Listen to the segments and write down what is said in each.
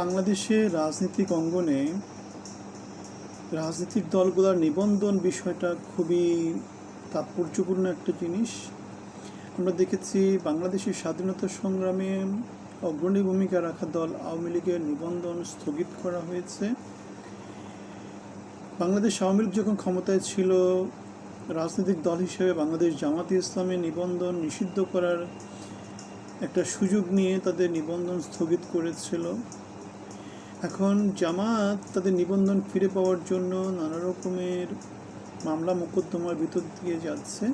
বাংলাদেশের রাজনৈতিক অঙ্গনে রাজনৈতিক দলগুলোর নিবন্ধন বিষয়টা খুবই তাৎপর্যপূর্ণ একটা জিনিস। আমরা দেখেছি বাংলাদেশের স্বাধীনতা সংগ্রামে অগ্রণী ভূমিকা রাখা দল আওয়ামী লীগের নিবন্ধন স্থগিত করা হয়েছে। বাংলাদেশ আওয়ামী লীগ যখন ক্ষমতায় ছিল, রাজনৈতিক দল হিসেবে বাংলাদেশ জামাতে ইসলামের নিবন্ধন নিষিদ্ধ করার একটা সুযোগ নিয়ে তাদের নিবন্ধন স্থগিত করেছিল। এখন জামাত তাদের নিবন্ধন ফিরে পাওয়ার জন্য নানা রকমের মামলা মোকদ্দমার ভিতর দিয়ে যাচ্ছে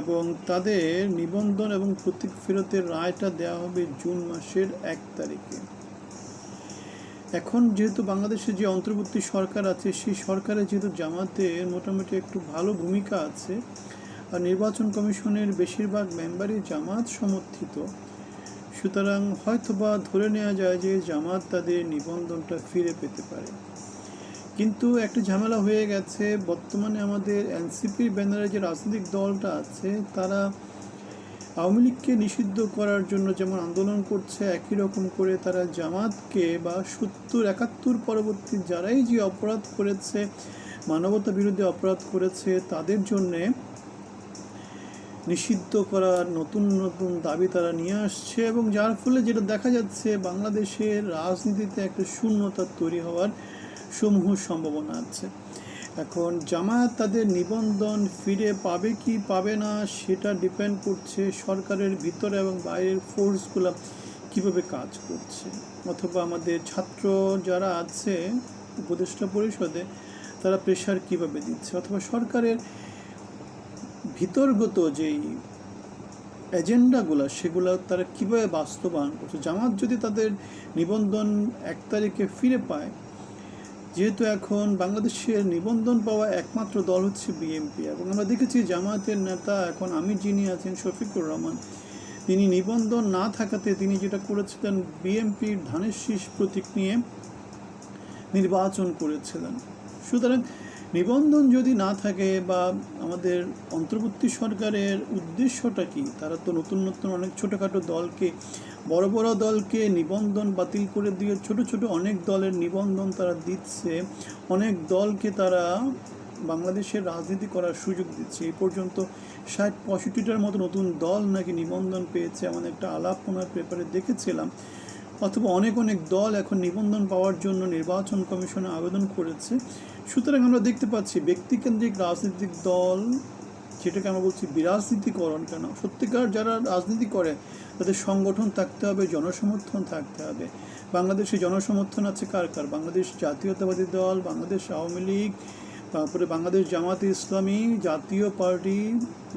এবং তাদের নিবন্ধন এবং প্রতীক ফেরতের রায়টা দেওয়া হবে জুন মাসের এক তারিখে। এখন যেহেতু বাংলাদেশে যে অন্তর্বর্তী সরকার আছে, সেই সরকারে যেহেতু জামাতের মোটামুটি একটু ভালো ভূমিকা আছে, আর নির্বাচন কমিশনের বেশিরভাগ মেম্বারই জামাত সমর্থিত সুতরাং হয়তোবা ধরে নেওয়া যায় যে জামাত তাদের নিবন্ধনটা ফিরে পেতে পারে। কিন্তু একটা ঝামেলা হয়ে গেছে, বর্তমানে আমাদের এনসিপির ব্যানারে যে রাজনৈতিক দলটা আছে, তারা আওয়ামী লীগকে নিষিদ্ধ করার জন্য যেমন আন্দোলন করছে, একই রকম করে তারা জামাতকে বা সত্তর একাত্তর পরবর্তী যারাই যে অপরাধ করেছে মানবতা বিরুদ্ধে অপরাধ করেছে, তাদের জন্যে নিষিদ্ধ করার নতুন নতুন দাবি তারা নিয়ে আসছে এবং যার ফলে যেটা দেখা যাচ্ছে, বাংলাদেশের রাজনীতিতে একটা শূন্যতা তৈরি হওয়ার সমূহ সম্ভাবনা আছে। এখন জামায়াত তাদের নিবন্ধন ফিরে পাবে কি পাবে না সেটা ডিপেন্ড করছে সরকারের ভিতরে এবং বাইরের ফোর্সগুলো কীভাবে কাজ করছে। অথবা আমাদের ছাত্র যারা আছে, উপদেষ্টা পরিষদে, তারা প্রেশার কীভাবে দিচ্ছে? অথবা সরকারের ভিতরগত যেই এজেন্ডাগুলো, সেগুলো তারা কীভাবে বাস্তবায়ন করছে? জামাত যদি তাদের নিবন্ধন এক তারিখে ফিরে পায়, যেহেতু এখন বাংলাদেশের নিবন্ধন পাওয়া একমাত্র দল হচ্ছে বিএনপি। এবং আমরা দেখেছি জামায়াতের নেতা এখন আমি যিনি আছেন, শফিকুর রহমান, তিনি নিবন্ধন না থাকাতে তিনি যেটা করেছিলেন, বিএনপির ধানের শীষ প্রতীক নিয়ে নির্বাচন করেছিলেন। সুতরাং নিবন্ধন যদি না থাকে বা আমাদের অন্তর্বর্তী সরকারের উদ্দেশ্যটা কি? তারা তো নতুন নতুন অনেক ছোটোখাটো দলকে, বড় বড় দলকে নিবন্ধন বাতিল করে দিয়ে ছোট ছোট অনেক দলের নিবন্ধন তারা দিচ্ছে। অনেক দলকে তারা বাংলাদেশের রাজনীতি করার সুযোগ দিচ্ছে। এই পর্যন্ত ষাট, পঁয়ষট্টিটার মতো নতুন দল নাকি নিবন্ধন পেয়েছে এমন একটা আলাপ ওনার পেপারে দেখেছিলাম। অথবা অনেক অনেক দল এখন নিবন্ধন পাওয়ার জন্য নির্বাচন কমিশনে আবেদন করেছে। সুতরাং আমরা দেখতে পাচ্ছি ব্যক্তিকেন্দ্রিক রাজনৈতিক দল, যেটাকে আমরা বলছি বিরাজনীতিকরণ কেন? সত্যিকার যারা রাজনীতি করে, তাদের সংগঠন থাকতে হবে, জনসমর্থন থাকতে হবে। বাংলাদেশে জনসমর্থন আছে কার কার? বাংলাদেশ জাতীয়তাবাদী দল, বাংলাদেশ আওয়ামী লীগ, তারপরে বাংলাদেশ জামাতে ইসলামী, জাতীয় পার্টি,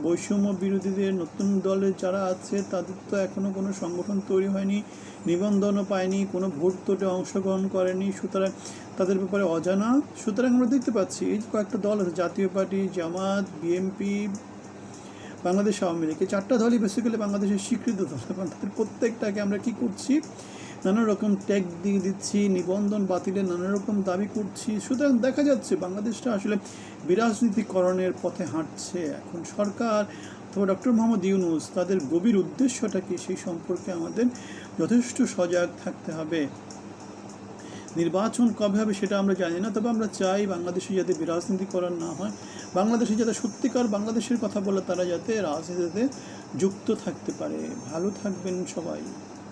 বৈষম্য বিরোধীদের নতুন দলের যারা আছে, তাদের তো এখনও কোনো সংগঠন তৈরি হয়নি, নিবন্ধনও পায়নি, কোনো ভোট তোটে অংশগ্রহণ করেনি। সুতরাং তাদের ব্যাপারে অজানা। সুতরাং আমরা দেখতে পাচ্ছি এই যে কয়েকটা দল আছে, Jatiya Party, Jamaat BNP Bangladesh Awami League. এই চারটা দলই বেসিক্যালি বাংলাদেশের স্বীকৃত দল। এবং তাদের প্রত্যেকটাকে আমরা কি করছি? নানা রকম ট্যাগ দিয়ে দিচ্ছি, নিবন্ধন বাতিলের নানা রকম দাবি করছি। সুতরাং দেখা যাচ্ছে বাংলাদেশটা আসলে বিরাজনীতিকরণের পথে হাঁটছে। এখন সরকার অথবা ডক্টর মোহাম্মদ ইউনুস তাদের গভীর উদ্দেশ্যটা কি? সেই সম্পর্কে আমাদের যথেষ্ট সজাগ থাকতে হবে। নির্বাচন কবে হবে সেটা আমরা জানি না, তবে আমরা চাই বাংলাদেশে যাতে বিরাজনীতিকরণ না হয়, বাংলাদেশে যাতে সত্যিকার বাংলাদেশের কথা বলে তারা যাতে রাজনীতিতে যুক্ত থাকতে পারে। ভালো থাকবেন সবাই।